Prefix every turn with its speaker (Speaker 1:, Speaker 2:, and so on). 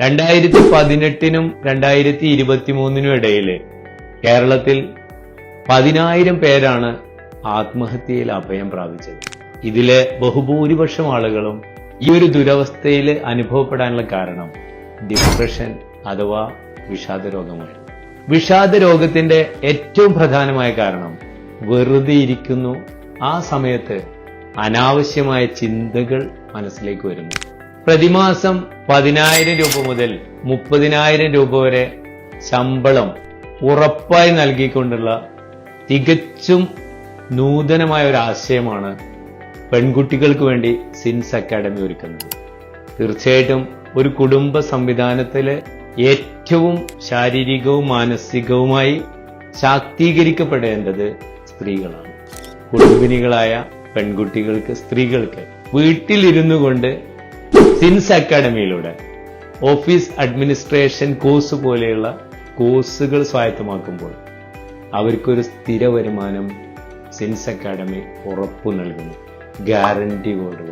Speaker 1: രണ്ടായിരത്തി പതിനെട്ടിനും രണ്ടായിരത്തി ഇരുപത്തി മൂന്നിനും ഇടയിൽ കേരളത്തിൽ പതിനായിരം പേരാണ് ആത്മഹത്യയിൽ അഭയം പ്രാപിച്ചത്. ഇതിലെ ബഹുഭൂരിപക്ഷം ആളുകളും ഈ ഒരു ദുരവസ്ഥയിൽ അനുഭവപ്പെടാനുള്ള കാരണം ഡിപ്രഷൻ അഥവാ വിഷാദ രോഗമാണ് വിഷാദ രോഗത്തിന്റെ ഏറ്റവും പ്രധാനമായ കാരണം വെറുതെ ഇരിക്കുന്നു. ആ സമയത്ത് അനാവശ്യമായ ചിന്തകൾ മനസ്സിലേക്ക് വരുന്നു. പ്രതിമാസം പതിനായിരം രൂപ മുതൽ മുപ്പതിനായിരം രൂപ വരെ ശമ്പളം ഉറപ്പായി നൽകിക്കൊണ്ടുള്ള തികച്ചും നൂതനമായ ഒരു ആശയമാണ് പെൺകുട്ടികൾക്ക് വേണ്ടി സിൻസ് അക്കാഡമി ഒരുക്കുന്നത്. തീർച്ചയായിട്ടും ഒരു കുടുംബ സംവിധാനത്തിലെ ഏറ്റവും ശാരീരികവും മാനസികവുമായി ശാക്തീകരിക്കപ്പെടേണ്ടത് സ്ത്രീകളാണ്. കുടുംബിനികളായ പെൺകുട്ടികൾക്ക് സ്ത്രീകൾക്ക് വീട്ടിലിരുന്നു കൊണ്ട് സിൻസ് അക്കാഡമിയിലൂടെ ഓഫീസ് അഡ്മിനിസ്ട്രേഷൻ കോഴ്സ് പോലെയുള്ള കോഴ്സുകൾ സ്വായത്തമാക്കുമ്പോൾ അവർക്കൊരു സ്ഥിര വരുമാനം സിൻസ് അക്കാഡമി ഉറപ്പു നൽകുന്നു. ഗ്യാരണ്ടിയോടുകൂടി